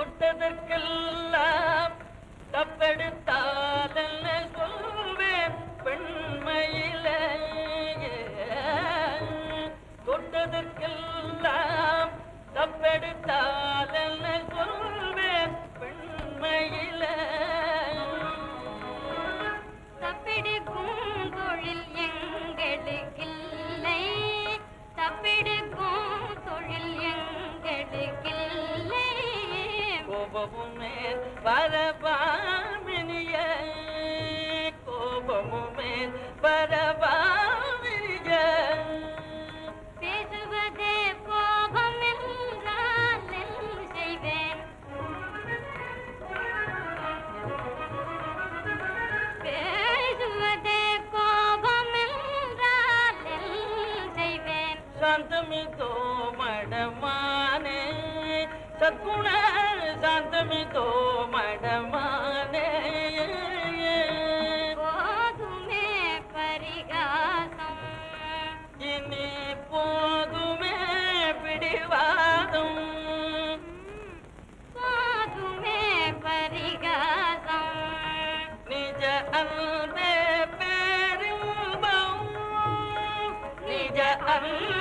தொட்டதற்கெல்லாம் கோபமுமே பரபாமினிய கோபமுமே பரபாமினிய பேசுவதே கோபம் என்றால் செய்வேன்? பேசுவதே கோபம் என்றால் செய்வேன்? சாந்தமிதோ மடமானே சத்குண సిద్ధాంతమితో మడమానే పోదుమే పరిగాసం ఇని పోదుమే పిడివాదం పోదుమే పరిగాసం నిజ అల్వే పేరింబం నిజ అల్వే